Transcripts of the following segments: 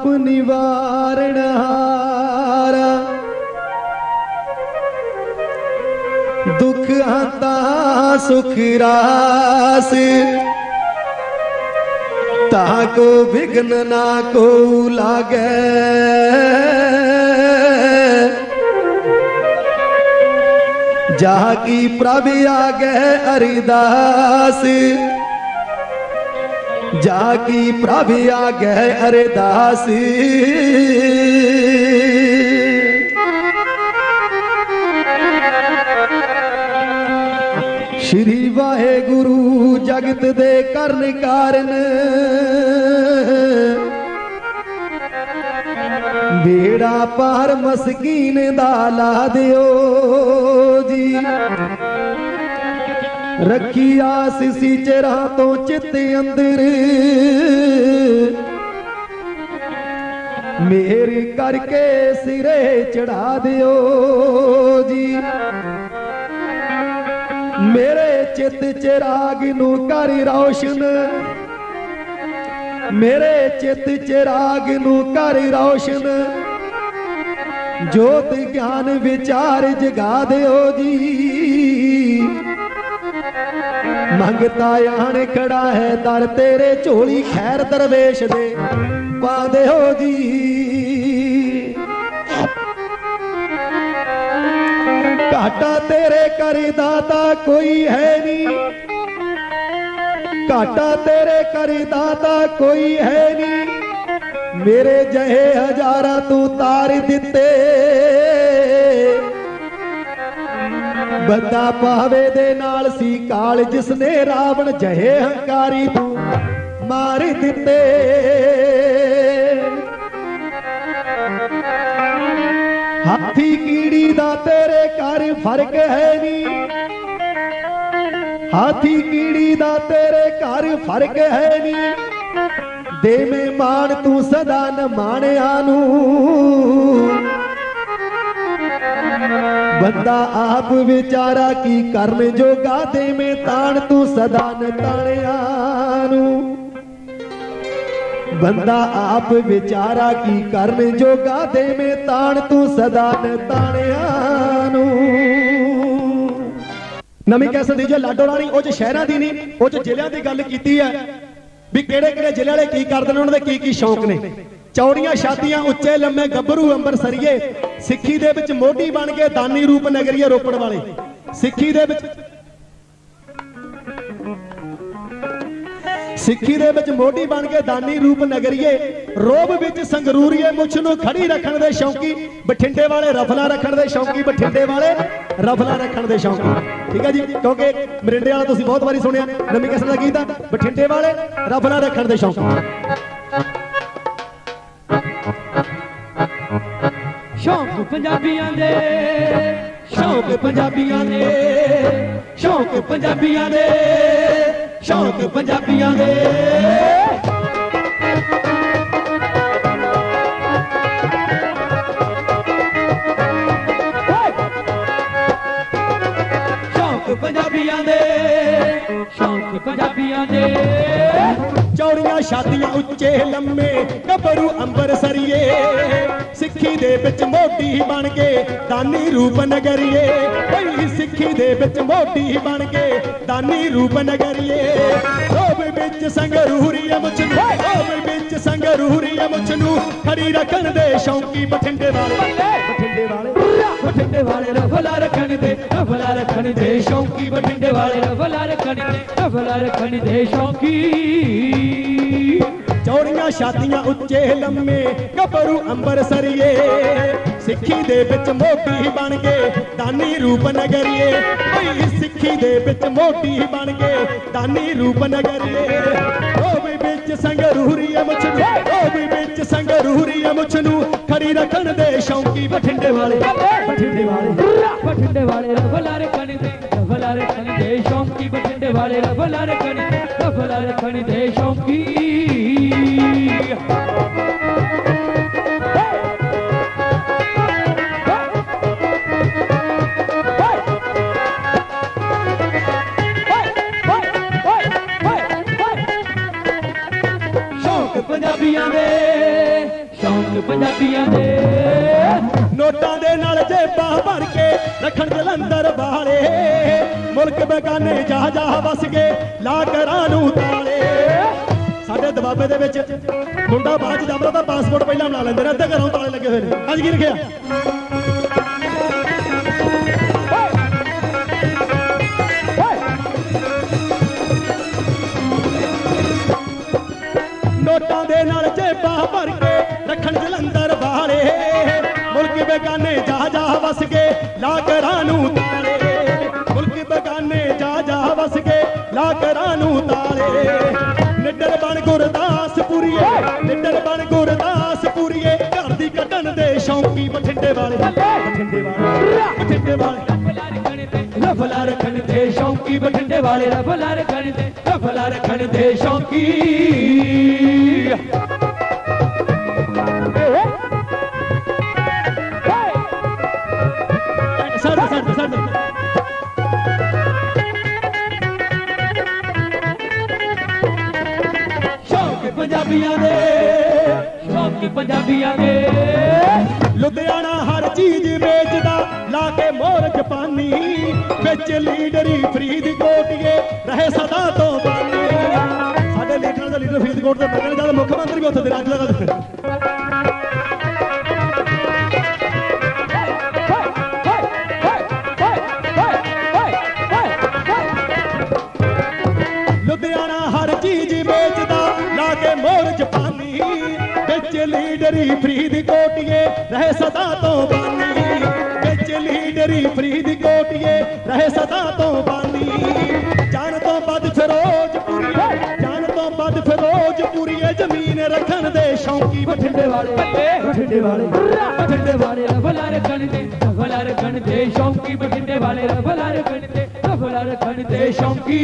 ਪਾਪ ਨਿਵਾਰਣ ਹਾਰਾ ਦੁਖ ਹੰਤਾ ਸੁਖ ਰਾਸ ਤਾ ਕੋ ਵਿਗਨ ਨਾ ਕੋ ਲਾਗੈ ਜਾ ਕੀ ਪ੍ਰਭ ਆਗੈ ਅਰਦਾਸ ਜਾ ਕੀ ਪ੍ਰਭ ਆਗੈ ਅਰਦਾਸ। ਸ਼੍ਰੀ ਵਾਹਿਗੁਰੂ ਜਗਤ ਦੇ ਕਰਨ ਕਾਰਨ ਬੇੜਾ ਪਾਰ ਮਸਕੀਨ ਦਾ ਲਾ ਦਿਓ ਜੀ। ਰੱਖੀ ਆਸ ਸੀ ਚਿਹਰਾ ਤੋਂ ਚਿੱਤ ਅੰਦਰ। ਮੇਰ ਕਰਕੇ ਸਿਰੇ ਚੜਾ ਦਿਓ ਜੀ। ਮੇਰੇ ਚਿੱਤ ਚਿਰਾਗ ਨੂੰ ਕਰ ਰੌਸ਼ਨ। ਮੇਰੇ ਚਿੱਤ ਚਿਰਾਗ ਨੂੰ ਕਰ ਰੌਸ਼ਨ। ਜੋਤ ਗਿਆਨ ਵਿਚਾਰ ਜਗਾ ਦਿਓ ਜੀ। ਮੰਗਤਾ ਆਣ ਖੜਾ ਹੈ ਦਰ, ਤੇਰੇ ਝੋਲੀ ਖੈਰ ਦਰਵੇਸ਼ ਦੇ। ਪਾ ਦਿਓ ਜੀ। ਘਾਟਾ ਤੇਰੇ ਕਰੀ ਦਾਤਾ ਕੋਈ ਹੈ ਨਹੀਂ ਘਾਟਾ ਤੇਰੇ ਕਰੀ ਦਾਤਾ ਕੋਈ ਹੈ ਨਹੀਂ ਮੇਰੇ ਜਹੇ ਹਜ਼ਾਰਾਂ ਤੂੰ ਤਾਰ ਦਿੱਤੇ। ਬੰਦਾ ਪਾਵੇ ਦੇ ਨਾਲ ਸੀ ਕਾਲ, ਜਿਸਨੇ ਰਾਵਣ ਜਹੇ ਹੰਕਾਰੀ ਤੂੰ ਮਾਰ ਦਿੱਤੇ। ਹਾਥੀ ਕੀੜੀ ਦਾ ਤੇਰੇ ਘਰ ਫ਼ਰਕ ਹੈ ਨਹੀਂ ਹਾਥੀ ਕੀੜੀ ਦਾ ਤੇਰੇ ਘਰ ਫ਼ਰਕ ਹੈ ਨਹੀਂ ਦੇਵੇਂ ਮਾਣ ਤੂੰ ਸਦਾ ਨਮਾਣਿਆਂ ਨੂੰ। ਬੰਦਾ ਆਪ ਵਿਚਾਰਾ ਕੀ ਕਰਨ ਜੋਗਾ ਮੈਂ ਤਾਣ ਤੂੰ ਸਦਾ ਨ ਨੂੰ। ਬੰਦਾ ਆਪ ਵਿਚਾਰਾ ਕੀ ਕਰਨ ਜੋਗਾ ਮੈਂ ਤਾਣ ਤੂੰ ਸਦਾ ਨ ਨੂੰ। ਨਵੀਂ ਕੈਸਟ ਦੀ ਜੋ ਲਾਡੋ ਰਾਣੀ, ਉਹ ਚ ਸ਼ਹਿਰਾਂ ਦੀ ਨਹੀਂ, ਉਹ ਚ ਜ਼ਿਲ੍ਹਿਆਂ ਦੀ ਗੱਲ ਕੀਤੀ ਹੈ ਵੀ ਕਿਹੜੇ ਕਿਹੜੇ ਜ਼ਿਲ੍ਹੇ ਵਾਲੇ ਕੀ ਕਰਦੇ ਨੇ, ਉਹਨਾਂ ਦੇ ਕੀ ਕੀ ਸ਼ੌਂਕ ਨੇ। ਚੌੜੀਆਂ ਛਾਤੀਆਂ ਉੱਚੇ ਲੰਮੇ ਗੱਭਰੂ ਅੰਬਰਸਰੀਏ ਸਿੱਖੀ ਦੇ ਵਿੱਚ ਮੋਢੀ ਬਣ ਕੇ ਦਾਨੀ ਰੂਪ ਨਗਰੀਏ ਰੋਪੜ ਵਾਲੇ। ਸਿੱਖੀ ਦੇ ਵਿੱਚ ਸਿੱਖੀ ਦੇ ਵਿੱਚ ਮੋਢੀ ਬਣ ਕੇ ਦਾਨੀ ਰੂਪ ਨਗਰੀਏ। ਰੋਬ ਵਿੱਚ ਸੰਗਰੂਰੀਏ ਮੁੱਛ ਨੂੰ ਖੜੀ ਰੱਖਣ ਦੇ ਸ਼ੌਂਕੀ। ਬਠਿੰਡੇ ਵਾਲੇ ਰਫਲਾ ਰੱਖਣ ਦੇ ਸ਼ੌਂਕੀ, ਬਠਿੰਡੇ ਵਾਲੇ ਰਫਲਾ ਰੱਖਣ ਦੇ ਸ਼ੌਂਕੀ। ਠੀਕ ਹੈ ਜੀ? ਕਿਉਂਕਿ ਮਰਿੰਡੇ ਵਾਲਾ ਤੁਸੀਂ ਬਹੁਤ ਵਾਰੀ ਸੁਣਿਆ। ਨਵੀਂ ਕਿਸਮ ਦਾ ਗੀਤ ਆ। ਬਠਿੰਡੇ ਵਾਲੇ ਰਫਲਾ ਰੱਖਣ ਦੇ ਸ਼ੌਂਕੀ। ਸ਼ੌਂਕ ਪੰਜਾਬੀਆਂ ਦੇ, ਸ਼ੌਂਕ ਪੰਜਾਬੀਆਂ ਦੇ, ਸ਼ੌਂਕ ਪੰਜਾਬੀਆਂ ਦੇ, ਸ਼ੌਂਕ ਪੰਜਾਬੀਆਂ ਦੇ। ਸ਼ੌਂਕ ਪੰਜਾਬੀਆਂ ਦੇ, ਸ਼ੌਂਕ ਪੰਜਾਬੀਆਂ ਦੇ। ਸ਼ਾਦੀਆਂ ਉੱਚੇ ਲੰਮੇ ਗੱਭਰੂ ਅੰਬਰਸਰੀਏ ਸਿੱਖੀ ਦੇ ਵਿੱਚ ਮੋਢੀ ਬਣ ਕੇ ਦਾਨੀ ਰੂਪ ਨਗਰੀਏ। ਭਈ ਸਿੱਖੀ ਦੇ ਵਿੱਚ ਮੋਢੀ ਬਣ ਕੇ ਦਾਨੀ ਰੂਪ ਨਗਰੀਏ। ਰੋਬ ਵਿੱਚ ਸੰਗਰੂਰੀਏ ਮੁੱਛ ਨੂੰ ਰੋਬ ਵਿੱਚ ਸੰਗਰੂਰੀਏ ਮੁੱਛ ਨੂੰ ਖੜੀ ਰੱਖਣ ਦੇ ਸ਼ੌਂਕੀ ਬਠਿੰਡੇ ਵਾਲੇ। ਬਠਿੰਡੇ ਵਾਲੇ ਬਠਿੰਡੇ ਵਾਲੇ ਰਫਲਾ ਰੱਖਣ ਦੇ ਰਫਲਾ ਰੱਖਣ ਦੇ ਸ਼ੌਂਕੀ ਬਠਿੰਡੇ ਵਾਲੇ ਰਫਲਾ ਰੱਖਣ ਦੇ ਰਫਲਾ ਰੱਖਣ ਦੇ ਸ਼ੌਂਕੀ। ਚੌੜੀਆਂ ਛਾਤੀਆਂ ਉੱਚੇ ਲੰਮੇ, ਗੱਭਰੂ ਅੰਬਰਸਰੀਏ ਸਿੱਖੀ ਦੇ ਵਿੱਚ ਮੋਢੀ ਬਣ ਕੇ ਦਾਨੀ ਰੂਪ ਨਗਰੀਏ। ਭਈ ਸਿੱਖੀ ਦੇ ਵਿੱਚ ਮੋਢੀ ਬਣ ਕੇ ਦਾਨੀ ਰੂਪ ਨਗਰੀਏ। ਉਹ ਵੀ ਵਿੱਚ ਸੰਗਰੂਰੀਏ ਮੁੱਛ ਨੂੰ ਉਹ ਵੀ ਵਿੱਚ ਸੰਗਰੂਰੀਏ ਮੁੱਛ ਨੂੰ ਖੜੀ ਰੱਖਣ ਦੇ ਸ਼ੌਂਕੀ ਬਠਿੰਡੇ ਵਾਲੇ। ਬਠਿੰਡੇ ਵਾਲੇ ਬਠਿੰਡੇ ਵਾਲੇ ਰਫਲਾ ਰੱਖਣ ਦੇ ਰਫਲਾ ਰੱਖਣ ਦੇ ਸ਼ੌਂਕੀ, ਬਠਿੰਡੇ ਵਾਲੇ ਰਫਲਾ ਰੱਖਣ ਦੇ ਰਫਲਾ ਰੱਖਣ ਦੇ ਸ਼ੌਂਕੀ। ਸ਼ੌਂਕ ਪੰਜਾਬੀਆਂ ਦੇ ਪੰਜਾਬੀਆਂ ਦੇ। ਨੋਟਾਂ ਦੇ ਨਾਲ ਜੇਬਾਂ ਭਰ ਕੇ ਰੱਖਣ ਜਲੰਧਰ ਵਾਲੇ। ਮੁਲਕ ਬੇਗਾਨੇ ਜਾ ਜਾ ਵਸ ਗਏ ਲਾ ਕਰਾਂ ਨੂੰ ਤਾਲੇ। ਸਾਡੇ ਦਬਾਬੇ ਦੇ ਵਿੱਚ ਮੁੰਡਾ ਬਾਅਦ ਚ ਦਬਦਾ ਤਾਂ ਪਾਸਪੋਰਟ ਪਹਿਲਾਂ ਬਣਾ ਲੈਂਦੇ ਨੇ, ਅੱਧੇ ਘਰੋਂ ਤਾਲੇ ਲੱਗੇ ਹੋਏ ਨੇ। ਅੱਜ ਕੀ ਲਿਖਿਆ? ਨੋਟਾਂ ਦੇ ਨਾਲ ਜੇਬਾਂ ਭਰ ਕੇ ਰੱਖਣ ਜਲੰਧਰ ਵਾਲੇ। ਮੁਲਕ ਬੇਗਾਨੇ ਜਾ ਜਾ ਵਸ ਗਏ ਲਾ ਕਰਾਂ ਨੂੰ ਤਾਲੇ। ਬੇਗਾਨੇ ਜਾ ਜਾ ਵਸ ਗਏ ਲਾ ਨੂੰ ਤਾਲੇ। ਨਿੱਡਰ ਬਣ ਗੁਰਦਾਸ ਪੁਰੀਏ ਨਿੱਡਰ ਬਣ ਗੁਰਦਾਸ ਪੁਰੀਏ ਘਰ ਦੀ ਕੱਢਣ ਦੇ ਸ਼ੌਂਕੀ ਬਠਿੰਡੇ ਵਾਲੇ। ਬਠਿੰਡੇ ਵਾਲੇ ਬਠਿੰਡੇ ਵਾਲੇ। ਰਫਲਾ ਰੱਖਣ ਤੇ ਰਫਲਾ ਸ਼ੌਂਕੀ ਬਠਿੰਡੇ ਵਾਲੇ। ਰਫਲਾ ਰੱਖਣ ਤੇ ਰਫਲਾ ਰੱਖਣ ਤੇ ਸ਼ੌਂਕੀ। ਪੰਜਾਬੀਆਂ ਦੇ, ਸ਼ੌਂਕ ਪੰਜਾਬੀਆਂ ਦੇ। ਲੁਧਿਆਣਾ ਹਰ ਚੀਜ਼ ਵੇਚਦਾ, ਲਾ ਕੇ ਮੋਹਰ ਜਪਾਨੀ। ਵਿੱਚ ਲੀਡਰੀ ਫਰੀਦਕੋਟੀਏ, ਰਹੇ ਸਦਾ ਤੋਂ ਬਾਨੀ। ਸਾਡੇ ਲੀਡਰਾਂ ਦਾ ਲੀਡਰ ਫਰੀਦਕੋਟ ਦੇ ਬਗਲ ਦਾ ਮੁੱਖ ਮੰਤਰੀ ਵੀ ਉੱਥੇ ਦੇ, ਰਾਜ ਲਗਾ ਲੁਧਿਆਣਾ ਲੀਡਰੀ ਫਰੀਦਕੋਟੀਏ ਰਹੇ ਸਦਾ ਤੋਂ ਬਾਨੀ। ਵਿੱਚ ਲੀਡਰੀ ਫਰੀਦਕੋਟੀਏ ਰਹੇ ਸਦਾ ਤੋਂ ਬਾਨੀ। ਜਾਨ ਤੋਂ ਵੱਧ ਫਿਰੋਜ਼ਪੁਰੀਏ ਜਾਨ ਤੋਂ ਵੱਧ ਫਿਰੋਜ਼ਪੁਰੀਏ ਜ਼ਮੀਨ ਰੱਖਣ ਦੇ ਸ਼ੌਂਕੀ ਬਠਿੰਡੇ ਵਾਲੇ। ਬਠਿੰਡੇ ਵਾਲੇ। ਬਠਿੰਡੇ ਵਾਲੇ ਰਫਲਾ ਰੱਖਣ ਤੇ ਰਫਲਾ ਰੱਖਣ ਤੇ ਸ਼ੌਂਕੀ ਬਠਿੰਡੇ ਵਾਲੇ ਰਫਲਾ ਰੱਖਣ ਦੇ ਰਫਲਾ ਰੱਖਣ ਤੇ ਸ਼ੌਂਕੀ।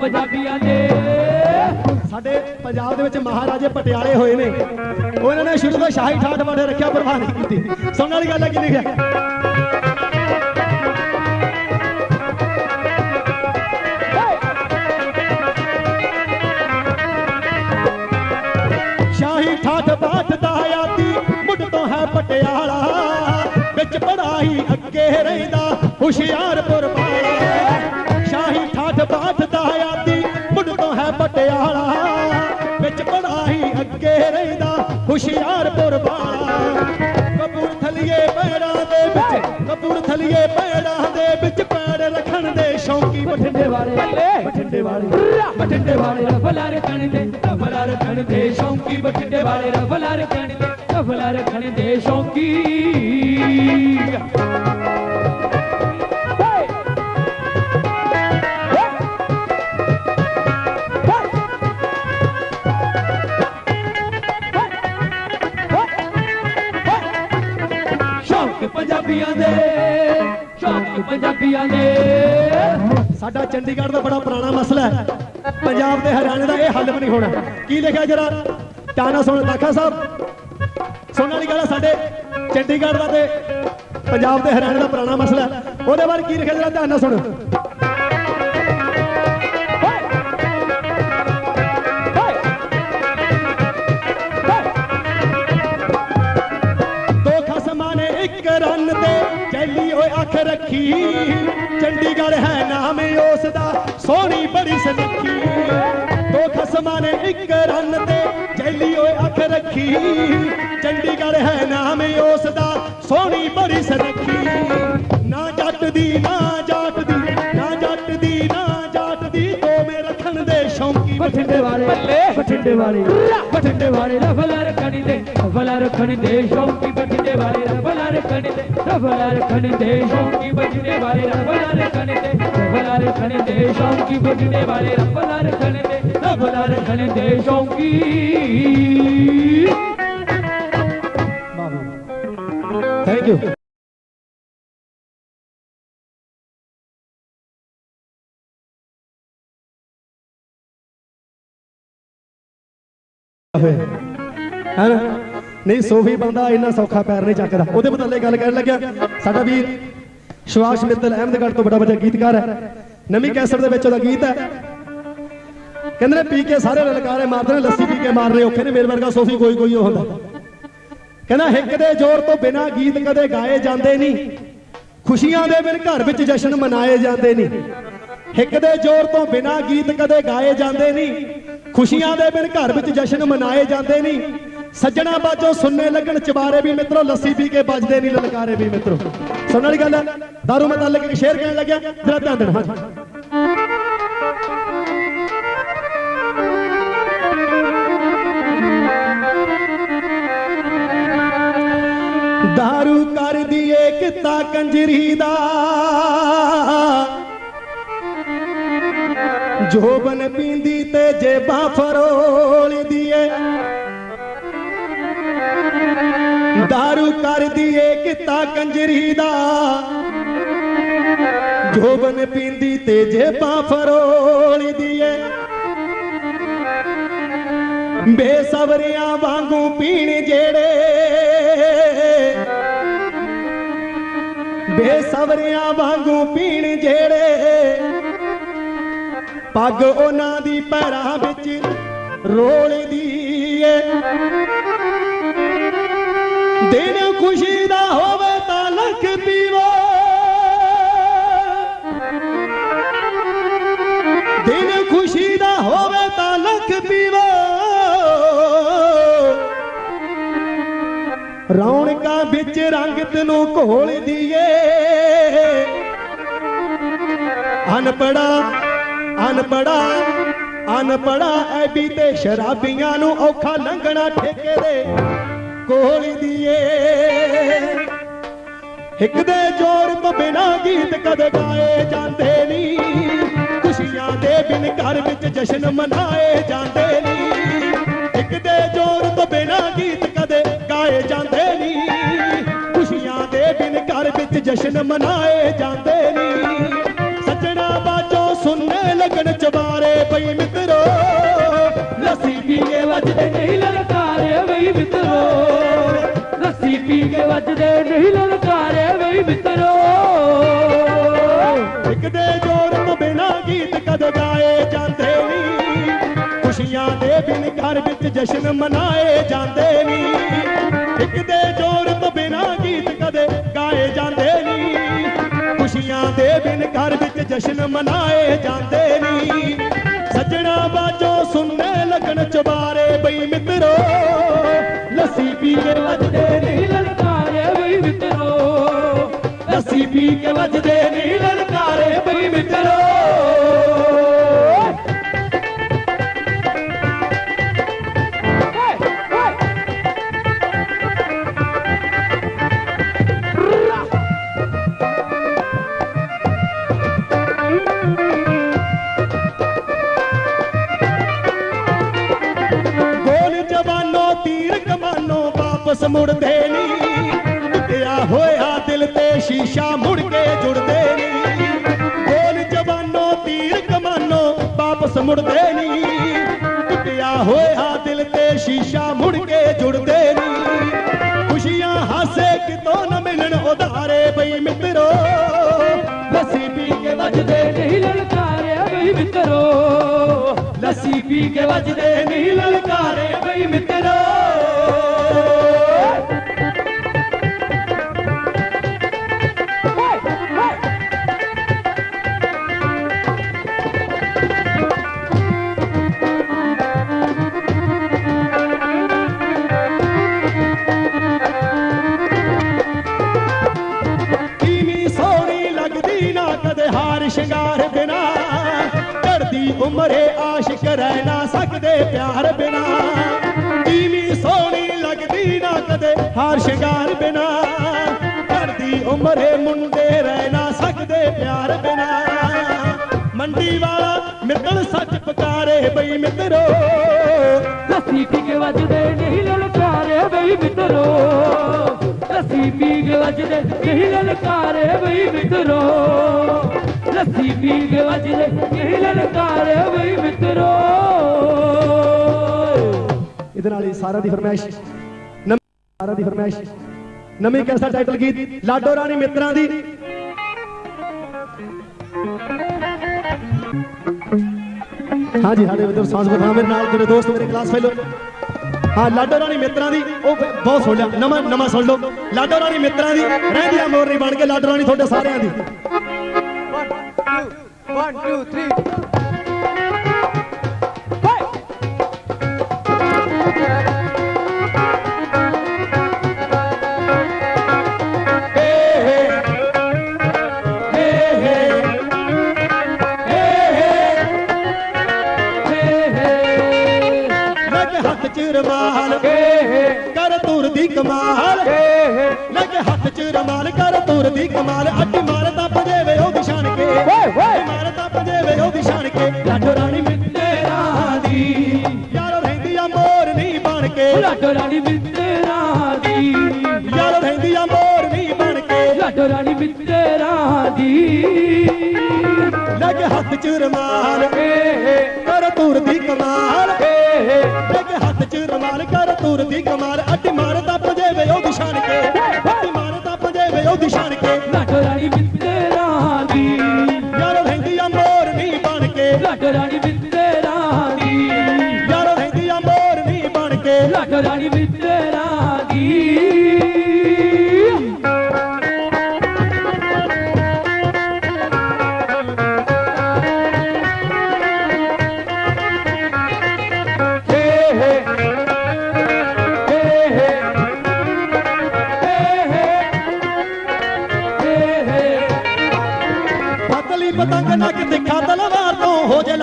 ਪੰਜਾਬੀਆਂ ਦੇ। ਸਾਡੇ ਪੰਜਾਬ ਦੇ ਵਿੱਚ ਮਹਾਰਾਜੇ ਪਟਿਆਲੇ ਹੋਏ ਨੇ। ਉਹਨਾਂ ਨੇ ਸ਼ੁਰੂ ਤੋਂ ਸ਼ਾਹੀ ਠਾਠ ਵਾਲੇ ਰੱਖਿਆ ਪਰਵਾਹ ਕੀਤੀ। ਸੁਣਨ ਵਾਲੀ ਗੱਲ ਹੈ ਕੀ ਲਿਖਿਆ ਸ਼ਾਹੀ ਠਾਠ ਬਾਠ ਦਾ ਆਦੀ ਮੁੱਢ ਤੋਂ ਹੈ ਪਟਿਆਲਾ। ਵਿੱਚ ਪੜਾਈ ਅੱਗੇ ਰਹਿੰਦਾ ਹੁਸ਼ਿਆਰ ਹੁਸ਼ਿਆਰਪੁਰ ਵਾਲਾ ਕਪੂਰਥਲੀਏ ਪੈੜਾਂ ਦੇ ਵਿੱਚ ਕਪੂਰਥਲੀਏ ਪੈੜਾਂ ਦੇ ਵਿੱਚ ਪੈੜ ਰੱਖਣ ਦੇ ਸ਼ੌਂਕੀ ਬਠਿੰਡੇ ਵਾਲੇ। ਬਠਿੰਡੇ ਵਾਲੇ। ਬਠਿੰਡੇ ਵਾਲੇ। ਰਫਲਾ ਰੱਖਣ ਤੇ ਰਫਲਾ ਰੱਖਣ ਤੇ ਸ਼ੌਂਕੀ ਬਠਿੰਡੇ ਵਾਲੇ। ਰਫਲਾ ਰੱਖਣ ਤੇ ਰਫਲਾ ਰੱਖਣ ਸ਼ੌਂਕੀ ਸ਼ੌਂਕ। ਸ਼ੌਂਕ ਪੰਜਾਬੀਆਂ ਸਾਡਾ ਚੰਡੀਗੜ੍ਹ ਦਾ ਬੜਾ ਪੁਰਾਣਾ ਮਸਲਾ ਹੈ। ਪੰਜਾਬ ਤੇ ਹਰਿਆਣੇ ਦਾ ਇਹ ਹੱਲ ਵੀ ਨਹੀਂ ਹੋਣਾ। ਕੀ ਲਿਖਿਆ ਜਰਾ? ਟਾਣਾ ਸੁਣ ਦਾਖਾ ਸਾਹਿਬ। ਸੁਣਨ ਵਾਲੀ ਗੱਲ ਹੈ ਸਾਡੇ ਚੰਡੀਗੜ੍ਹ ਦਾ ਤੇ ਪੰਜਾਬ ਤੇ ਹਰਿਆਣੇ ਦਾ ਪੁਰਾਣਾ ਮਸਲਾ ਹੈ। ਉਹਦੇ ਬਾਰੇ ਕੀ ਲਿਖਿਆ ਜਰਾ? ਧਿਆਨ ਨਾਲ ਸੁਣ ਅੱਖ ਰੱਖੀ ਚੰਡੀਗੜ੍ਹ ਹੈ ਨਾਮ ਉਸ ਦਾ ਸੋਹਣੀ ਬੜੀ ਸੁਨੱਖੀ ਦੋ ਖਸਮਾਂ ਨੇ ਇੱਕ ਰਨ ਤੇ ਚੈਲੀ ਓਏ ਅੱਖ ਰੱਖੀ ਚੰਡੀਗੜ੍ਹ ਹੈ ਨਾਮ ਉਸ ਦਾ ਸੋਹਣੀ ਬੜੀ ਸੁਨੱਖੀ ਨਾ ਜੱਟ ਦੀ ਨਾ ਜਾਟ ਦੀ ਨਾ ਜੱਟ ਦੀ ਨਾ ਜਾਟ ਦੀ ਦੋਵੇਂ ਰੱਖਣ ਦੇ ਸ਼ੌਂਕੀ ਬਠਿੰਡੇ ਵਾਲੇ ਬਠਿੰਡੇ ਵਾਲੇ ਬਠਿੰਡੇ ਵਾਲੇ ਰਫਲਾ ਰੱਖਣ ਦੇ ਰਫਲਾ ਰੱਖਣ ਦੇ ਸ਼ੌਂਕੀ ਬਠਿੰਡੇ ਵਾਲੇ ਰਫਲਾ ਰੱਖਣ ਦੇ ਰਫਲਾ ਰੱਖਣ ਦੇ ਸ਼ੌਂਕੀ ਬਠਿੰਡੇ ਵਾਲੇ ਰਫਲਾ ਰੱਖਣ ਦੇ ਰਫਲਾ ਰੱਖਣ ਦੇ ਸ਼ੌਂਕੀ ਬਠਿੰਡੇ ਵਾਲੇ ਰਫਲਾ ਰੱਖਣ ਦੇ ਰਫਲਾ ਰੱਖਣ ਦੇ ਸ਼ੌਂਕੀ ਥੈਂਕ ਯੂ ਹੋਇਆ ਹੈ ਨਾ ਨਹੀਂ ਸੋਫੀ ਬੰਦਾ ਇੰਨਾ ਸੌਖਾ ਪੈਰ ਨਹੀਂ ਚੱਕਦਾ। ਉਹਦੇ ਬਦਲੇ ਗੱਲ ਕਰਨ ਲੱਗਿਆ। ਸਾਡਾ ਵੀਰ ਸ਼ਵਾਸ਼ ਮਿੱਤਲ ਅਹਿਮਦਗੜ੍ਹ ਤੋਂ ਬੜਾ ਵੱਡਾ ਗੀਤਕਾਰ ਹੈ। ਨਵੀਂ ਕੈਸਟ ਦੇ ਵਿੱਚ ਉਹਦਾ ਗੀਤ ਹੈ। ਕਹਿੰਦੇ ਨੇ, ਪੀ ਕੇ ਸਾਰੇ ਲਲਕਾਰੇ ਮਾਰਦੇ ਨੇ, ਲੱਸੀ ਪੀ ਕੇ ਮਾਰਨੇ ਔਖੇ ਨੇ, ਮੇਰੇ ਵਰਗਾ ਸੋਫੀ ਕੋਈ ਕੋਈ ਉਹ ਹੁੰਦਾ। ਕਹਿੰਦਾ, ਹਿੱਕ ਦੇ ਜ਼ੋਰ ਤੋਂ ਬਿਨਾ ਗੀਤ ਕਦੇ ਗਾਏ ਜਾਂਦੇ ਨਹੀਂ। ਖੁਸ਼ੀਆਂ ਦੇ ਬਿਨ ਘਰ ਵਿੱਚ ਜਸ਼ਨ ਮਨਾਏ ਜਾਂਦੇ ਨਹੀਂ। ਹਿੱਕ ਦੇ ਜ਼ੋਰ ਤੋਂ ਬਿਨਾ ਗੀਤ ਕਦੇ ਗਾਏ ਜਾਂਦੇ ਨਹੀਂ। ਖੁਸ਼ੀਆਂ ਦੇ ਬਿਨ ਘਰ ਵਿੱਚ ਜਸ਼ਨ ਮਨਾਏ ਜਾਂਦੇ ਨਹੀਂ। ਸੱਜਣਾ ਬਾਜੋ ਸੁਣਨੇ ਲੱਗਣ, ਚਬਾਰੇ ਵੀ ਮਿੱਤਰੋ, ਲੱਸੀ ਪੀ ਕੇ ਵੱਜਦੇ ਨਹੀਂ, ਲਲਕਾਰੇ ਵੀ ਮਿੱਤਰੋ। ਸੁਣਨ ਵਾਲੀ ਗੱਲ ਹੈ, ਦਾਰੂ ਮਤਲਬ ਇੱਕ ਸ਼ੇਰ ਕਹਿਣ ਲੱਗਿਆ ਜਰਾ ਧਿਆਨ ਦੇਣਾ। ਹਾਂਜੀ। ਦਾਰੂ ਕਰਦੀ ਦੀਏ ਕਿਤਾ ਕੰਜਰੀ ਦਾ। ਜੋਬਨ ਪੀਂਦੀ ਤੇ ਜੇਬਾਂ ਫਰੋਲਦੀ ਏ ਦਾਰੂ ਕਰਦੀ ਦੀਏ ਕਿਤਾ ਕੰਜਰੀ ਦਾ। ਜੋਬਨ ਪੀਂਦੀ ਤੇ ਜੇਬਾਂ ਫਰੋਲਦੀ ਏ ਬੇਸਬਰਿਆਂ ਵਾਂਗੂ ਪੀਣ ਜਿਹੜੇ। ਬੇਸਬਰਿਆਂ ਵਾਂਗੂ ਪੀਣ ਜਿਹੜੇ। ਪੱਗ ਉਹਨਾਂ ਦੀ ਪੈਰਾਂ ਵਿੱਚ ਰੋਲਦੀ ਏ ਦਿਨ ਖੁਸ਼ੀ ਦਾ ਹੋਵੇ ਤਾਂ ਲੱਖ ਪੀਵੋ ਦਿਨ ਖੁਸ਼ੀ ਦਾ ਹੋਵੇ ਤਾਂ ਲੱਖ ਪੀਵੋ ਰੌਣਕਾਂ ਵਿੱਚ ਰੰਗਤ ਨੂੰ ਘੋਲਦੀ ਏ ਅਨਪੜਾ ਅਨਪੜਾ ਅਨਪੜਾ ਐਬੀ ਤੇ ਸ਼ਰਾਬੀਆਂ ਨੂੰ ਔਖਾ ਲੰਘਣਾ ਠੇਕੇ ਦੇ ਕੋਲ ਦੀਏ। ਇੱਕ ਦੇ ਜ਼ੋਰ ਤੋਂ ਬਿਨਾ ਗੀਤ ਕਦੇ ਗਾਏ ਜਾਂਦੇ ਨਹੀਂ ਖੁਸ਼ੀਆਂ ਦੇ ਬਿਨ ਘਰ ਵਿੱਚ ਜਸ਼ਨ ਮਨਾਏ ਜਾਂਦੇ ਨਹੀਂ ਇੱਕ ਦੇ ਜ਼ੋਰ ਤੋਂ ਬਿਨਾ ਗੀਤ ਕਦੇ ਗਾਏ ਜਾਂਦੇ ਨਹੀਂ ਖੁਸ਼ੀਆਂ ਦੇ ਬਿਨ ਘਰ ਵਿੱਚ ਜਸ਼ਨ ਮਨਾਏ ਜਾਂਦੇ ਨਹੀਂ ਸੱਜਣਾ ਬਾਜੋ ਸੁਣਨੇ ਲੱਗਣ ਚਵਾਰੇ ਪਈ ਮਿੱਤਰੋ। ਲੱਸੀ ਪੀ ਵੱਜਦੇ ਨਹੀਂ ਵੱਜਦੇ ਨਹੀਂ ਲਲਕਾਰੇ ਬਈ ਮਿੱਤਰੋ। ਇੱਕ ਦੇ ਜ਼ੋਰ ਤੋਂ ਬਿਨਾ ਗੀਤ ਕਦ ਗਾਏ ਜਾਂਦੇ ਨਹੀਂ ਖੁਸ਼ੀਆਂ ਦੇ ਬਿਨ ਘਰ ਵਿੱਚ ਜਸ਼ਨ ਮਨਾਏ ਜਾਂਦੇ ਨਹੀਂ ਇੱਕ ਦੇ ਜ਼ੋਰ ਤੋਂ ਬਿਨਾ ਗੀਤ ਕਦੇ ਗਾਏ ਜਾਂਦੇ ਨਹੀਂ ਖੁਸ਼ੀਆਂ ਦੇ ਬਿਨ ਘਰ ਵਿੱਚ ਜਸ਼ਨ ਮਨਾਏ ਜਾਂਦੇ ਨਹੀਂ ਸੱਜਣਾ ਬਾਜੋ ਸੁਣਨੇ ਲੱਗਣ ਚਬਾਰੇ ਬਈ ਮਿੱਤਰੋ। ਲੱਸੀ ਪੀ ਕੇ ਲੱਸੀ ਪੀ ਜਵਾਨੋ ਤੀਰ ਵਾਪਸ ਮੁੜਦੇ ਨਹੀਂ ਟੁੱਟਿਆ ਹੋਇਆ ਦਿਲ ਤੇ ਸ਼ੀਸ਼ਾ ਮੁੜ ਕੇ ਜੁੜਦੇ ਨਹੀਂ ਖੁਸ਼ੀਆਂ ਹਾਸੇ ਕਿਤੋਂ ਨਾ ਮਿਲਣ ਉਧਾਰੇ ਬਈ ਮਿੱਤਰੋ ਲੱਸੀ ਪੀ ਕੇ ਵੱਜਦੇ ਨਹੀਂ ਲਲਕਾਰੇ ਬਈ ਮਿੱਤਰੋ ਲੱਸੀ ਪੀ ਕੇ ਵੱਜਦੇ ਨਹੀਂ ਲਲਕਾਰੇ ਚੜਦੀ ਉਮਰੇ ਆਸ਼ਿਕ ਰਹਿ ਨਾ ਸਕਦੇ ਪਿਆਰ ਬਿਨਾ। ਕੀਵੀਂ ਸੋਹਣੀ ਲੱਗਦੀ ਨਾ ਕਦੇ ਹਾਰ ਸ਼ਿੰਗਾਰ ਬਿਨਾ। ਚੜਦੀ ਉਮਰੇ ਮੁੰਡੇ ਰਹਿ ਨਾ ਸਕਦੇ ਪਿਆਰ ਬਿਨਾ। ਮੰਡੀ ਵਾਲਾ ਮਿੱਤਲ ਸੱਚ ਪੁਕਾਰੇ ਬਈ ਮਿੱਤਰੋ। ਲੱਸੀ ਪੀ ਕੇ ਵੱਜਦੇ ਨਹੀਂ ਲਲਕਾਰੇ ਬਈ ਮਿੱਤਰੋ। ਲੱਸੀ ਪੀ ਕੇ ਵੱਜਦੇ ਨਹੀਂ ਲਲਕਾਰੇ ਬਈ ਮਿੱਤਰੋ। ਲੱਸੀ ਪੀ ਕੇ ਵੱਜਦੇ ਨਹੀਂ ਲਲਕਾਰੇ ਬਈ ਮਿੱਤਰੋ। ਇਹਦੇ ਨਾਲ ਸਾਰਿਆਂ ਦੀ ਫਰਮਾਇਸ਼, ਨਵੀਂ ਦੀ ਫਰਮਾਇਸ਼, ਨਵੀਂ ਕੈਸਾ ਟਾਈਟਲ ਗੀਤ, ਲਾਡੋ ਰਾਣੀ ਮਿੱਤਰਾਂ ਦੀ। ਹਾਂਜੀ, ਸਾਡੇ ਵਿਦਰ ਸਾਂਝ ਬਖਾ ਮੇਰੇ ਨਾਲ, ਜਿਹੜੇ ਦੋਸਤ ਮੇਰੇ ਕਲਾਸ ਫੈਲੋ ਹਾਂ, ਲਾਡੋ ਰਾਣੀ ਮਿੱਤਰਾਂ ਦੀ, ਉਹ ਬਹੁਤ ਸੁਣ ਲਿਆ। ਨਵਾਂ ਨਵਾਂ ਸੁਣ ਲਓ। ਲਾਡੋ ਰਾਣੀ ਮਿੱਤਰਾਂ ਦੀ, ਰਹਿੰਦੀਆਂ ਮੋਰਨੀ ਬਣ ਕੇ ਲਾਡੋ ਰਾਣੀ ਤੁਹਾਡੇ ਸਾਰਿਆਂ ਦੀ। One, two, three. ਲੱਗ ਹੱਥ ਚ ਰਮਾਲ ਕਰ ਤੁਰ ਦੀ ਕਮਾਲ ਲੱਗ ਹੱਥ ਚ ਰਮਾਲ ਕਰ ਤੁਰ ਦੀ ਕਮਾਲ ਚ ਰਮਾਲ ਕਰ ਤੁਰ ਦੀ ਕਮਾਲ। ਲੱਗ ਹੱਥ ਚ ਰਮਾਲ ਕਰ ਤੁਰ ਦੀ ਕਮਾਲ। ਅੱਡੀ ਮਾਰ ਤਾਂ ਪਜੇਵੇ ਉਹ ਦਿਸ਼ਾਨ ਕੇ ਅੱਡੀ ਮਾਰ ਤਾਂ ਪਜੇਵੇ ਉਹ ਦਿਸ਼ਾਨ ਕੇ ਲਾਡੋ ਰਾਣੀ ਮਿੱਤਰਾਂ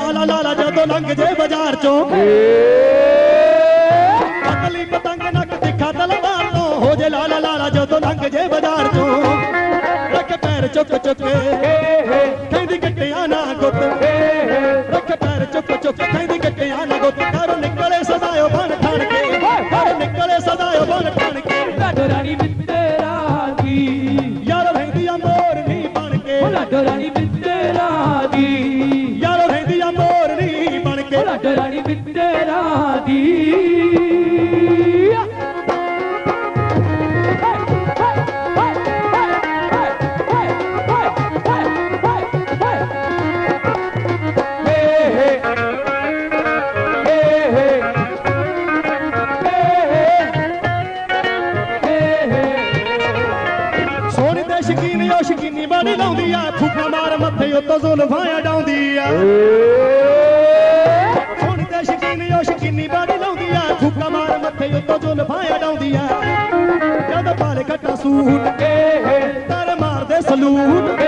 ਲਾਲਾ ਲਾਲਾ ਜਦੋਂ ਲੰਘ ਜੇ ਬਾਜ਼ਾਰ ਚੋਂ। ਪਤਲੀ ਪਤੰਗ ਨੱਕ ਤਿੱਖਾ ਤਲਵਾਰ ਤੋਂ ਹੋ ਜੇ ਲਾਲਾ ਲਾਲਾ ਜਦੋਂ ਲੰਘ ਜੇ ਬਾਜ਼ਾਰ ਚੋਂ। ਰੱਖ ਪੈਰ ਚੁੱਕ ਚੁੱਕੇ ਪਾਲੇ ਖੱਟਾ ਸੂਟ ਮਾਰਦੇ ਸਲੂਟ।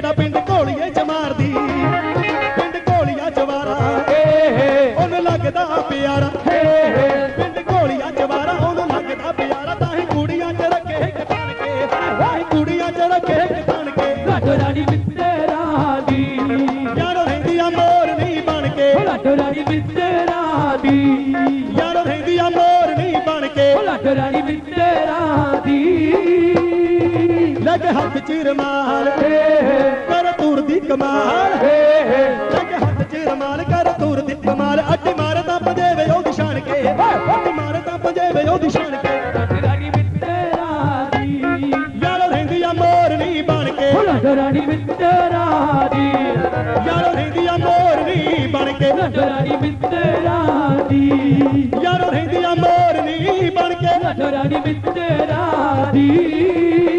ਗੇੜਾ ਪਿੰਡ ਘੋਲੀਏ ਚ ਮਾਰਦੀ ਪਿੰਡ ਘੋਲੀਆ ਚਵਾਰਾ ਉਹਨੂੰ ਲੱਗਦਾ ਪਿਆਰਾ। ਪਿੰਡ ਘੋਲੀਆ ਚਵਾਰਾ ਉਹਨੂੰ ਲੱਗਦਾ ਪਿਆਰਾ। ਤਾਂ ਹੀ ਕੁੜੀਆਂ ਚ ਰੱਖੇ ਇੱਕ ਤਣ ਕੇ ਤਾਂ ਹੀ ਕੁੜੀਆਂ ਚ ਰੱਖੇ ਇੱਕ ਤਣ ਕੇ। ਲਾਡੋ ਰਾਣੀ ਮਿੱਤਰਾਂ ਦੀ। ਯਾਰੋ ਰਹਿੰਦੀ ਆ ਮੋਰ ਨਹੀਂ ਬਣ ਕੇ। ਲਾਡੋ ਰਾਣੀ ਮਿੱਤਰਾਂ ਦੀ। ਯਾਰੋ ਰਹਿੰਦੀ ਆ ਮੋਰ ਨਹੀਂ ਬਣ ਕੇ। ਲਾਡੋ ਰਾਣੀ ਮਿੱਤਰਾਂ ਦੀ। ਲੱਗ ਹੱਥ ਚ ਰਮਾਲ। ਕਰ ਤੂਰ ਦੀ ਕਮਾਲ। ਲੱਗ ਹੱਥ ਚ ਰਮਾਲ ਕਰ ਤੂਰ ਦੀ ਕਮਾਲ। ਅੱਡੀ ਮਾਰ ਤਾਂ ਪਜੇਵੇ ਉਹ ਦਿਸ਼ਾਨ ਕੇ। ਅੱਡੀ ਮਾਰ ਤਾਂ ਪਜੇਵੇ ਉਹ ਦਿਸ਼ਾਨ ਕੇ। ਰਾਣੀ ਮਿੱਤਰਾਂ ਦੀ ਯਾਰੋ ਰਹਿੰਦੀ ਆ ਮੋਰ ਨਹੀਂ ਬਣ ਕੇ। ਰਾਣੀ ਮਿੱਤਰਾਂ ਦੀ ਯਾਰੋ ਰਹਿੰਦੀ ਆ ਮੋਰ ਨਹੀਂ ਬਣ ਕੇ। ਰਾਣੀ ਮਿੱਤਰਾਂ ਦੀ ਯਾਰੋ ਰਹਿੰਦੀ ਆ ਮੋਰ ਨਹੀਂ ਬਣ ਕੇ। ਰਾਣੀ ਮਿੱਤਰਾਂ